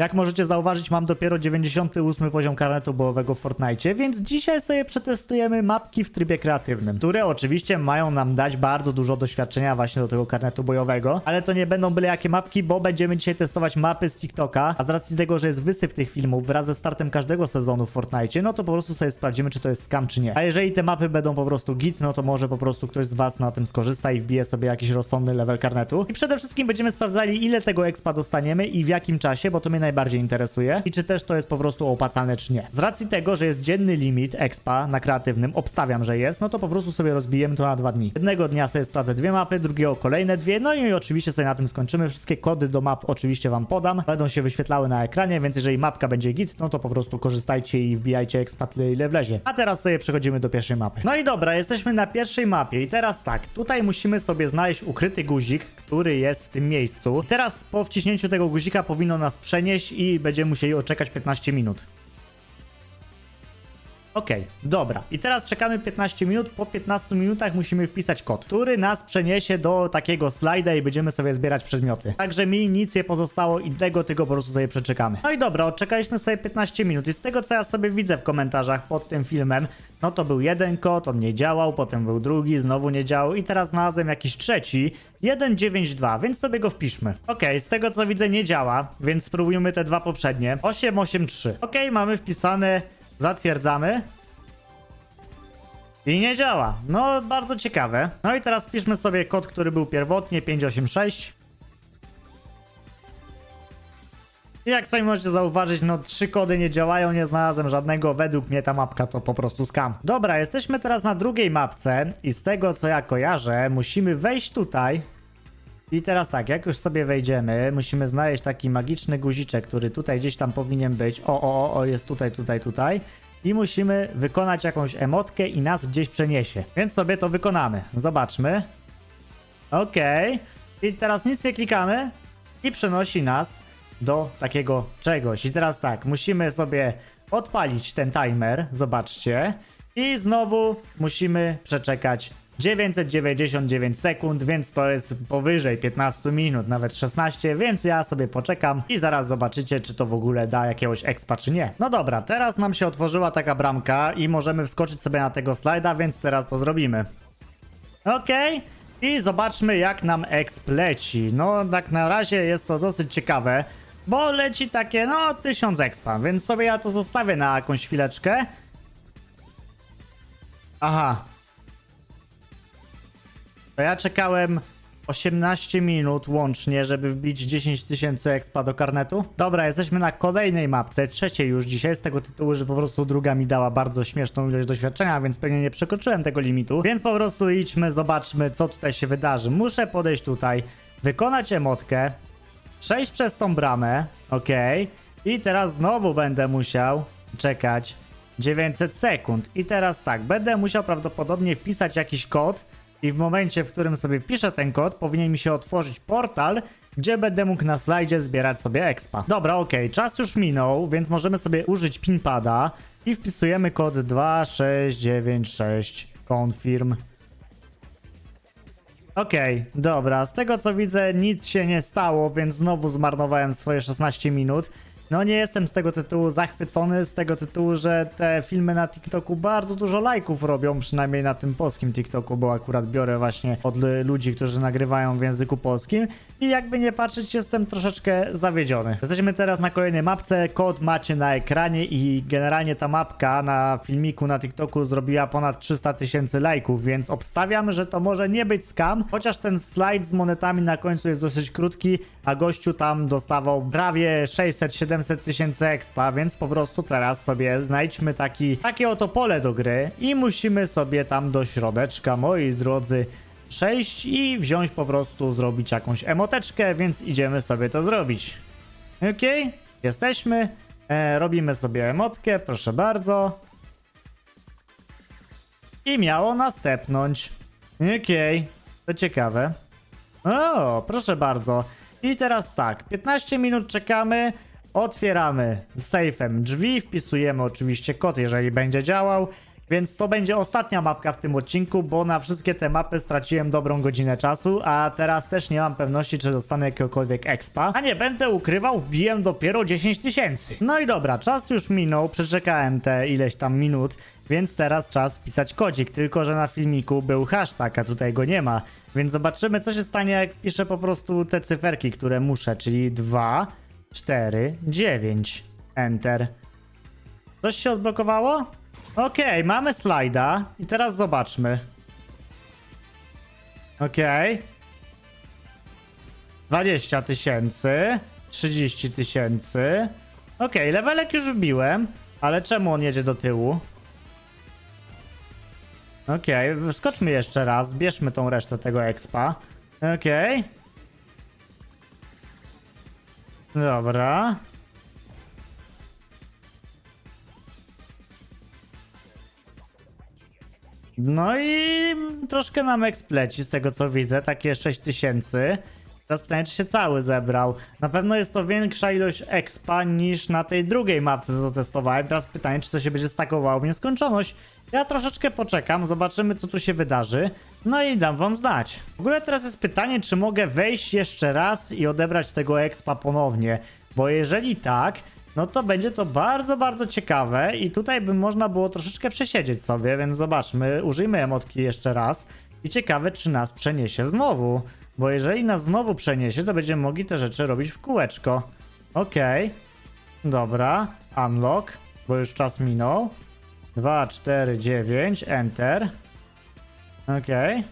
Jak możecie zauważyć, mam dopiero 98 poziom karnetu bołowego w Fortnite, więc dzisiaj sobie przetestujemy mapki w trybie kreatywnym, które oczywiście mają nam dać bardzo dużo doświadczenia właśnie do tego karnetu bojowego, ale to nie będą byle jakie mapki, bo będziemy dzisiaj testować mapy z TikToka, a z racji tego, że jest wysyp tych filmów wraz ze startem każdego sezonu w Fortnite, no to po prostu sobie sprawdzimy, czy to jest scam, czy nie. A jeżeli te mapy będą po prostu git, no to może po prostu ktoś z was na tym skorzysta i wbije sobie jakiś rozsądny level karnetu. I przede wszystkim będziemy sprawdzali, ile tego expa dostaniemy i w jakim czasie, bo to mnie najbardziej interesuje. I czy też to jest po prostu opłacalne, czy nie. Z racji tego, że jest dzienny limit expa na kreatywnym, obstawiam, że jest, no to po prostu sobie rozbijemy to na dwa dni. Jednego dnia sobie sprawdzę dwie mapy, drugiego kolejne dwie, no i oczywiście sobie na tym skończymy. Wszystkie kody do map oczywiście wam podam, będą się wyświetlały na ekranie, więc jeżeli mapka będzie git, no to po prostu korzystajcie i wbijajcie expa tyle, ile wlezie. A teraz sobie przechodzimy do pierwszej mapy. No i dobra, jesteśmy na pierwszej mapie i teraz tak, tutaj musimy sobie znaleźć ukryty guzik, który jest w tym miejscu. I teraz po wciśnięciu tego guzika powinno nas przenieść i będziemy musieli oczekać 15 minut. Okej, dobra. I teraz czekamy 15 minut. Po 15 minutach musimy wpisać kod, który nas przeniesie do takiego slajda i będziemy sobie zbierać przedmioty. Także mi nic nie pozostało innego, tylko po prostu sobie przeczekamy. No i dobra, odczekaliśmy sobie 15 minut i z tego co ja sobie widzę w komentarzach pod tym filmem, no to był jeden kod, on nie działał, potem był drugi, znowu nie działał i teraz znalazłem jakiś trzeci, 192, więc sobie go wpiszmy. Okej, z tego co widzę nie działa, więc spróbujmy te dwa poprzednie. 883. Okej, mamy wpisane Zatwierdzamy. I nie działa. No, bardzo ciekawe. No i teraz wpiszmy sobie kod, który był pierwotnie 586. I jak sami możecie zauważyć, no trzy kody nie działają, nie znalazłem żadnego. Według mnie ta mapka to po prostu skam. Dobra, jesteśmy teraz na drugiej mapce i z tego co ja kojarzę, musimy wejść tutaj. I teraz tak, jak już sobie wejdziemy, musimy znaleźć taki magiczny guziczek, który tutaj gdzieś tam powinien być. O, o, o, o, jest tutaj, tutaj, tutaj. I musimy wykonać jakąś emotkę i nas gdzieś przeniesie. Więc sobie to wykonamy. Zobaczmy. Okej. I teraz nic nie klikamy i przenosi nas do takiego czegoś. I teraz tak, musimy sobie odpalić ten timer, zobaczcie. I znowu musimy przeczekać 999 sekund, więc to jest powyżej 15 minut, nawet 16, więc ja sobie poczekam i zaraz zobaczycie, czy to w ogóle da jakiegoś expa, czy nie. No dobra, teraz nam się otworzyła taka bramka i możemy wskoczyć sobie na tego slajda, więc teraz to zrobimy. Okej. I zobaczmy jak nam exp leci. No tak na razie jest to dosyć ciekawe, bo leci takie no 1000 expa, więc sobie ja to zostawię na jakąś chwileczkę. Aha. To ja czekałem 18 minut łącznie, żeby wbić 10 tysięcy expa do karnetu. Dobra, jesteśmy na kolejnej mapce, trzeciej już dzisiaj, z tego tytułu, że po prostu druga mi dała bardzo śmieszną ilość doświadczenia, więc pewnie nie przekroczyłem tego limitu. Więc po prostu idźmy, zobaczmy, co tutaj się wydarzy. Muszę podejść tutaj, wykonać emotkę, przejść przez tą bramę, ok. I teraz znowu będę musiał czekać 900 sekund. I teraz tak, będę musiał prawdopodobnie wpisać jakiś kod i w momencie, w którym sobie wpiszę ten kod, powinien mi się otworzyć portal, gdzie będę mógł na slajdzie zbierać sobie expa. Dobra, okej, czas już minął, więc możemy sobie użyć pinpada i wpisujemy kod 2696 confirm. Okej, dobra, z tego co widzę nic się nie stało, więc znowu zmarnowałem swoje 16 minut. No nie jestem z tego tytułu zachwycony, z tego tytułu, że te filmy na TikToku bardzo dużo lajków robią, przynajmniej na tym polskim TikToku, bo akurat biorę właśnie od ludzi, którzy nagrywają w języku polskim i jakby nie patrzeć jestem troszeczkę zawiedziony. Jesteśmy teraz na kolejnej mapce, kod macie na ekranie i generalnie ta mapka na filmiku na TikToku zrobiła ponad 300 tysięcy lajków, więc obstawiam, że to może nie być scam, chociaż ten slajd z monetami na końcu jest dosyć krótki, a gościu tam dostawał prawie 600-700 tysięcy expa, więc po prostu teraz sobie znajdźmy taki, takie oto pole do gry i musimy sobie tam do środeczka, moi drodzy, przejść i wziąć po prostu, zrobić jakąś emoteczkę, więc idziemy sobie to zrobić. Okej, jesteśmy, e, robimy sobie emotkę, proszę bardzo. I miało następnąć. Okej, to ciekawe. O, proszę bardzo. I teraz tak, 15 minut czekamy, otwieramy z safe'em drzwi, wpisujemy oczywiście kod, jeżeli będzie działał Więc to będzie ostatnia mapka w tym odcinku, bo na wszystkie te mapy straciłem dobrą godzinę czasu, a teraz też nie mam pewności, czy dostanę jakiegokolwiek expa. A nie będę ukrywał, wbiłem dopiero 10 tysięcy. No i dobra, czas już minął, przeczekałem te ileś tam minut, więc teraz czas wpisać kodzik, tylko że na filmiku był hashtag, a tutaj go nie ma. Więc zobaczymy, co się stanie, jak wpiszę po prostu te cyferki, które muszę, czyli 2, 4, 9. Enter. Coś się odblokowało? Okej, mamy slajda i teraz zobaczmy. Okej. 20 tysięcy, 30 tysięcy. Okej, levelek już wbiłem, ale czemu on jedzie do tyłu? Okej, skoczmy jeszcze raz, zbierzmy tą resztę tego expa. Okej. Dobra. No i troszkę nam ekspleci z tego co widzę, takie 6000. Teraz pytanie, czy się cały zebrał. Na pewno jest to większa ilość expa niż na tej drugiej mapce, co testowałem. Teraz pytanie, czy to się będzie stakowało w nieskończoność. Ja troszeczkę poczekam, zobaczymy co tu się wydarzy. No i dam wam znać. W ogóle teraz jest pytanie, czy mogę wejść jeszcze raz i odebrać tego expa ponownie. Bo jeżeli tak, no to będzie to bardzo, bardzo ciekawe i tutaj by można było troszeczkę przesiedzieć sobie, więc zobaczmy, użyjmy emotki jeszcze raz i ciekawe, czy nas przeniesie znowu, bo jeżeli nas znowu przeniesie, to będziemy mogli te rzeczy robić w kółeczko. Okej, dobra, unlock, bo już czas minął. 2, 4, 9, enter. Okej.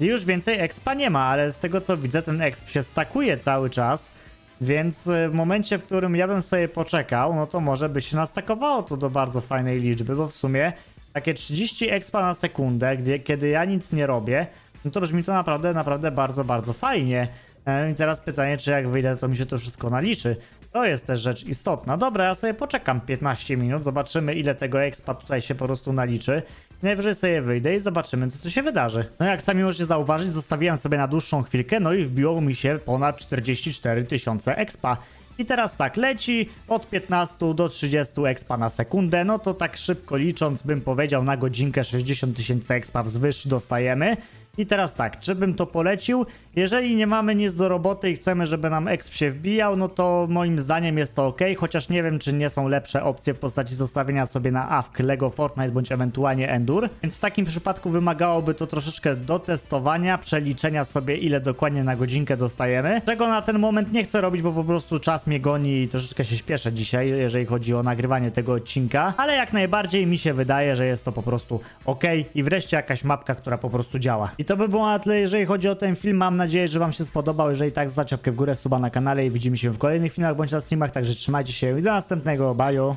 I już więcej expa nie ma, ale z tego co widzę, ten exp się stakuje cały czas. Więc y, w momencie, w którym ja bym sobie poczekał, no to może by się nastakowało to do bardzo fajnej liczby, bo w sumie takie 30 expa na sekundę, gdzie, kiedy ja nic nie robię, no to brzmi to naprawdę, naprawdę bardzo, bardzo fajnie. E, I teraz pytanie, czy jak wyjdę, to mi się to wszystko naliczy. To jest też rzecz istotna. Dobra, ja sobie poczekam 15 minut, zobaczymy ile tego expa tutaj się po prostu naliczy. Najwyżej sobie wyjdę i zobaczymy, co tu się wydarzy. No jak sami możecie zauważyć, zostawiłem sobie na dłuższą chwilkę, no i wbiło mi się ponad 44 tysiące expa. I teraz tak, leci od 15 do 30 expa na sekundę, no to tak szybko licząc bym powiedział na godzinkę 60 tysięcy expa wzwyż dostajemy. I teraz tak, czy bym to polecił? Jeżeli nie mamy nic do roboty i chcemy, żeby nam exp się wbijał, no to moim zdaniem jest to ok, chociaż nie wiem, czy nie są lepsze opcje w postaci zostawienia sobie na AFK Lego Fortnite bądź ewentualnie Endur. Więc w takim przypadku wymagałoby to troszeczkę dotestowania, przeliczenia sobie ile dokładnie na godzinkę dostajemy. Czego na ten moment nie chcę robić, bo po prostu czas mnie goni i troszeczkę się śpieszę dzisiaj, jeżeli chodzi o nagrywanie tego odcinka. Ale jak najbardziej mi się wydaje, że jest to po prostu ok i wreszcie jakaś mapka, która po prostu działa. I to by było na tyle, jeżeli chodzi o ten film. Mam nadzieję, że wam się spodobał. Jeżeli tak, zostawcie łapkę w górę, suba na kanale i widzimy się w kolejnych filmach bądź na streamach. Także trzymajcie się i do następnego. Bye!